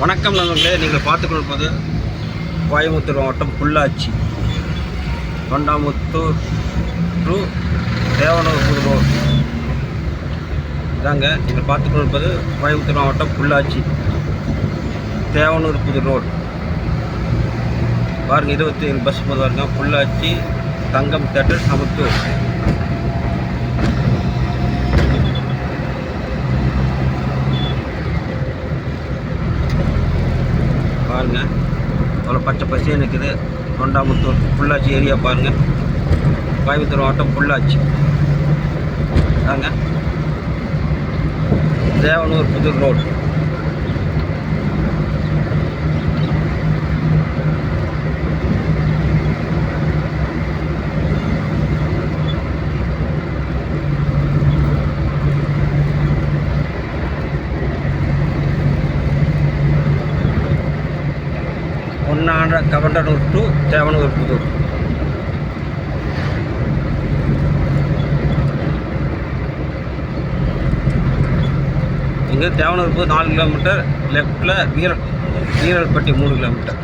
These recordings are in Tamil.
வணக்கம் நண்பர்களே நீங்கள் பார்த்து கோயம்புத்தூர் மாவட்டம் புள்ளாச்சி. தொண்டாமுத்தூர் டு தேவனூர் புது ரோடு இதாங்க நீங்கள் பார்த்து கோயம்புத்தூர் மாவட்டம் புள்ளாச்சி தேவனூர் புது ரோடு பாருங்கள் இருபத்தி ஏழு பஸ் போது பாருங்க புள்ளாச்சி தங்கம் தேட்டர் சமத்தூர் பாருங்க அவ்வளோ பச்சை பசியாக நிற்குது தொண்டாமுத்தூர் பொள்ளாச்சி ஏரியா பாருங்கள் கோயம்புத்தூர் மாவட்டம் பொள்ளாச்சி. தாங்க தேவனூர் புதூர் ரோடு. கவண்டனூர் டு தேவனூர் புதூர் இங்கே தேவனூர் புது நாலு கிலோமீட்டர் லெஃப்டில் வீர வீரல்பட்டி மூணு கிலோமீட்டர்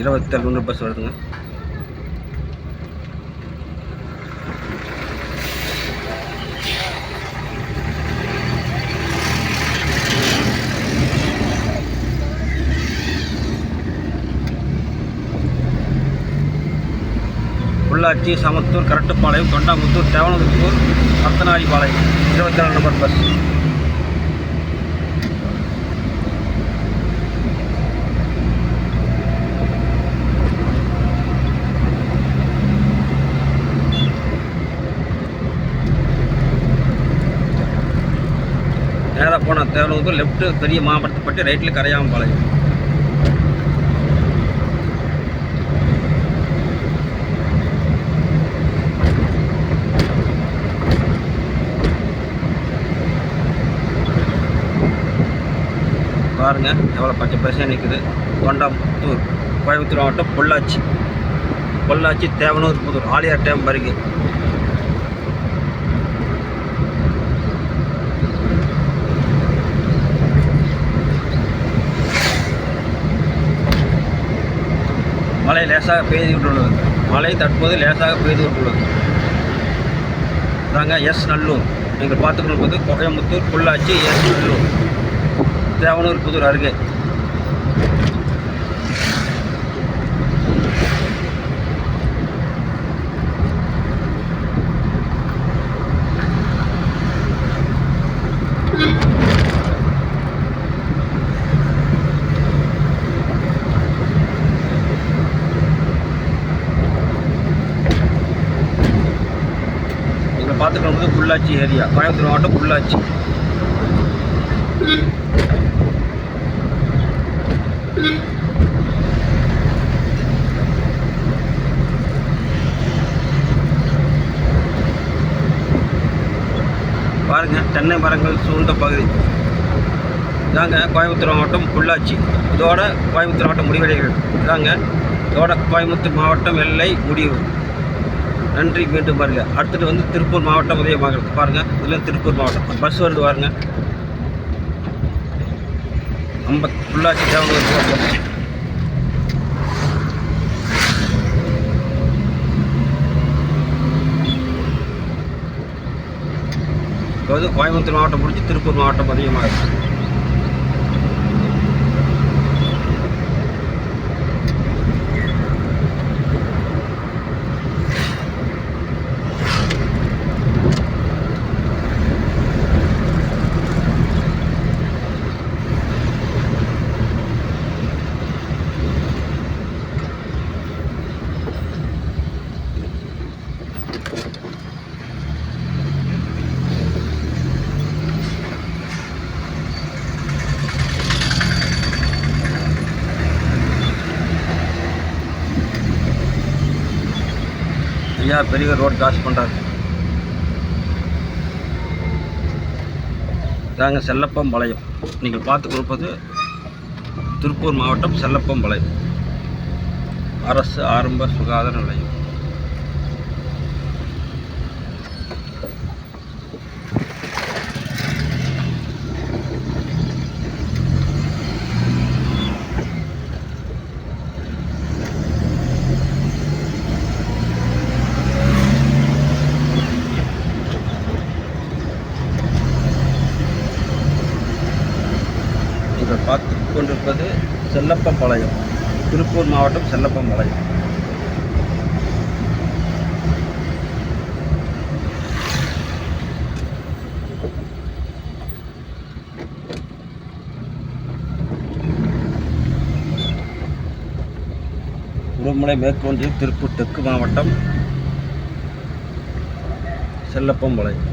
இருபத்தி நூறு பஸ் வருதுங்க. பொள்ளாச்சி சமத்தூர் கரட்டுப்பாளையம் தொண்டாமுத்தூர் தேவனூர் ரத்தனாரிபாளையம். இருபத்தி நாலு நம்பர் பஸ் நேராக போனால் தேவனூர் லெஃப்ட்டு பெரிய மாவட்டப்பட்டு ரைட்டில் கரையாம்பாளையம். பாருங்க. எவ்வளோ பச்சை பசையாக நிற்குது தொண்டாமுத்தூர் கோயம்புத்தூர் மாவட்டம் பொள்ளாச்சி. பொள்ளாச்சி தேவனூர் புதூர். ஆலியார் டேம் வருகை மழை லேசாக பெய்து விட்டுள்ளது மழை தற்போது லேசாக பெய்து விட்டுள்ளது தாங்க எஸ் நல்லூர். நீங்கள் பார்த்துக்கொள்வது கோயம்புத்தூர் பொள்ளாச்சி எஸ் நல்லூர். தேவனூர் புதூர் அருகே. நீங்கள் பார்த்துக்கொள்வது பொள்ளாச்சி ஏரியா கோயம்புத்தூர் மாவட்டம் பொள்ளாச்சி. பாருங்க தென்னை மரங்கள் சூழ்ந்த பகுதி. இதாங்க கோயம்புத்தூர் மாவட்டம் பொள்ளாச்சி. இதோட கோயம்புத்தூர் மாவட்டம் முடிவடைகிறது. இதாங்க இதோட கோயம்புத்தூர் மாவட்டம் எல்லை முடிவு. நன்றி மீண்டும் பாருங்க. அடுத்தது வந்து திருப்பூர் மாவட்டம் உதயமாகிறது பாருங்க இதில் திருப்பூர் மாவட்டம். பஸ் வருது பாருங்க. நம்ம பொள்ளாச்சி தேவனூர் பஸ் கோயம்புத்தூர் மாவட்டம் முடிஞ்சு திருப்பூர் மாவட்டம் இருக்குது ஐயா பெரிய ரோடு கிராஸ் பண்ணுறாரு இதாங்க செல்லப்பம்பாளையம். நீங்கள் பார்த்து கொடுப்பது திருப்பூர் மாவட்டம் செல்லப்பம்பாளையம். அரசு ஆரம்ப சுகாதார நிலையம். செல்லப்பம்பாளையம். திருப்பூர் மாவட்டம் செல்லப்பம்பாளையம். உடுமலை மேற்கொண்டிய திருப்பூர் தெற்கு மாவட்டம் செல்லப்பம்பாளையம்.